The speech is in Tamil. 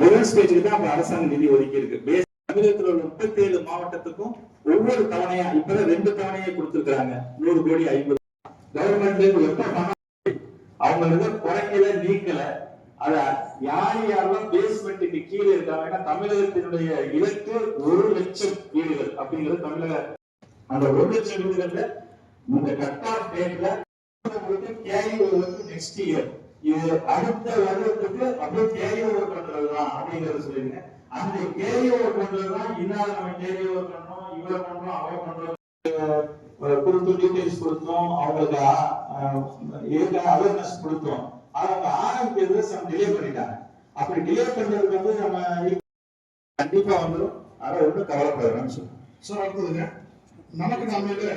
ரிவர்ஸ் பேஜுக்கு தான் இப்ப அரசாங்கம் நிதி ஒதுக்கி இருக்கு. பேஸ் தமிழகத்தில் உள்ள முப்பத்தி ஏழு மாவட்டத்துக்கும் ஒவ்வொரு தவணையா இப்பதான் ரெண்டு தவணையே கொடுத்திருக்கிறாங்க. நூறு கோடி ஐம்பது கவர்மெண்ட்ல எப்ப அவங்க வந்து குறைக்கல நீக்கல. அத யார் யாரெல்லாம் பேஸ்மெண்ட்டுக்கு கீழே இருக்காங்கன்னா தமிழகத்தினுடைய இலக்கு ஒரு லட்சம் வீடுகள் அப்படிங்கிறது தமிழக அந்த ஒரு லட்சம் வீடுகள்ல இந்த கட் ஆஃப் டேட்ல கேரி நெக்ஸ்ட் இயர் இது அடுத்த வருடத்துக்கு அப்படியே கேரி ஓவர் பண்றதுதான் அப்படிங்கறத சொல்லிருங்க அந்த கேரி ஓவர் பண்றதுதான் இன்னால நம்ம கேரி ஓவர் பண்றோம் இவ்வளவு பண்றோம் அவ்வளவு பண்றோம் அஹ் டீடைல்ஸ் கொடுத்தோம் அவங்களுக்கு ஏற்கனவே அவேர்னஸ் கொடுத்தோம். அவங்க ஆரம்பிக்கிறது சம் டிலே பண்ணிட்டாங்க. அப்படி டிலே பண்றதுக்கு வந்து நம்ம கண்டிப்பா வந்துடும் அதை ஒன்றும் கவலைப்பட வேணாம்னு சொல்லுங்க சார் அடுத்ததுங்க. நமக்கு நாமையில